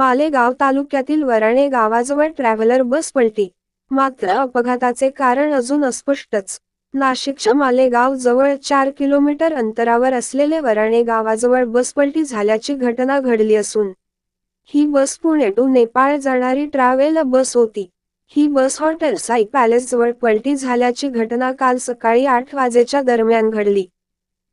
मालेगाव तालुक्यातील वराणे गावाजवळ ट्रॅव्हलर बस पलटी. मात्र अपघाताचे कारण अजून अस्पष्टच. नाशिकच्या मालेगाव जवळ चार किलोमीटर अंतरावर असलेले वराणे गावाजवळ बस पलटी झाल्याची घटना घडली असून ही बस पुणे टू नेपाळ जाणारी ट्रॅव्हल बस होती. ही बस हॉटेल साई पॅलेस जवळ पलटी झाल्याची घटना काल सकाळी आठ वाजेच्या दरम्यान घडली.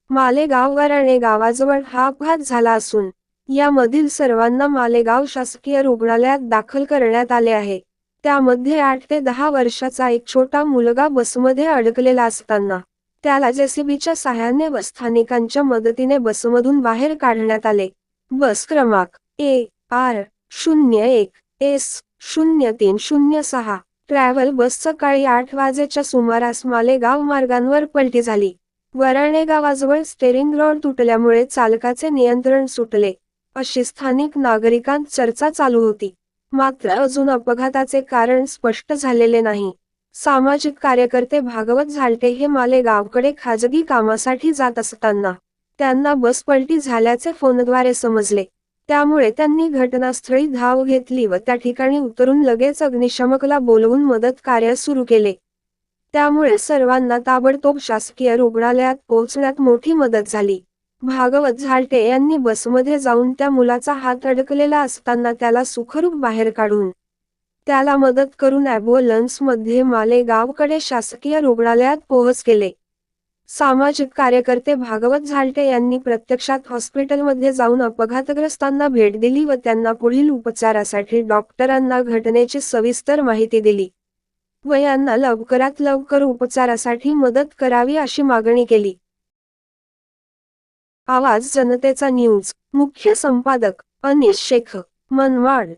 मालेगाव वराणे गावाजवळ हा अपघात झाला असून यामधील सर्वांना मालेगाव शासकीय रुग्णालयात दाखल करण्यात आले आहे. त्यामध्ये आठ ते दहा वर्षाचा एक छोटा मुलगा बसमध्ये अडकलेला असताना त्याला जेसीबीच्या साह्याने व स्थानिकांच्या मदतीने बसमधून बाहेर काढण्यात आले. बस क्रमांक ए आर शून्य एक एस शून्य तीन शून्य सहा. ट्रॅव्हल बस सकाळी आठ वाजेच्या सुमारास मालेगाव मार्गांवर पलटी झाली. वराणे गावाजवळ स्टेरिंग रॉड तुटल्यामुळे चालकाचे नियंत्रण सुटले. अशी स्थानिक नागरिकांत चर्चा चालू होती. मात्र अजून अपघाताचे कारण स्पष्ट झालेले नाही. सामाजिक कार्यकर्ते भागवत झालटे हे मालेगावकडे खाजगी कामासाठी जात असताना. त्यांना बस पलटी झाल्याचे फोनद्वारे समजले. त्यामुळे त्यांनी घटनास्थळी धाव घेतली व त्या ठिकाणी उतरून लगेच अग्निशमकला बोलवून मदत कार्य सुरू केले. त्यामुळे सर्वांना ताबडतोब शासकीय रुग्णालयात पोहोचण्यात मोठी मदत झाली. भागवत झालटे यांनी बसमध्ये जाऊन त्या मुलाचा हात अडकलेला असताना त्याला सुखरूप बाहेर काढून त्याला मदत करून ॲम्ब्युलन्समध्ये मालेगावकडे शासकीय रुग्णालयात पोहोच केले. सामाजिक कार्यकर्ते भागवत झालटे यांनी प्रत्यक्षात हॉस्पिटलमध्ये जाऊन अपघातग्रस्तांना भेट दिली व त्यांना पुढील उपचारासाठी डॉक्टरांना घटनेची सविस्तर माहिती दिली व यांना लवकरात लवकर उपचारासाठी मदत करावी अशी मागणी केली. आवाज जनतेचा न्यूज. मुख्य संपादक अनिश शेख मनवाड.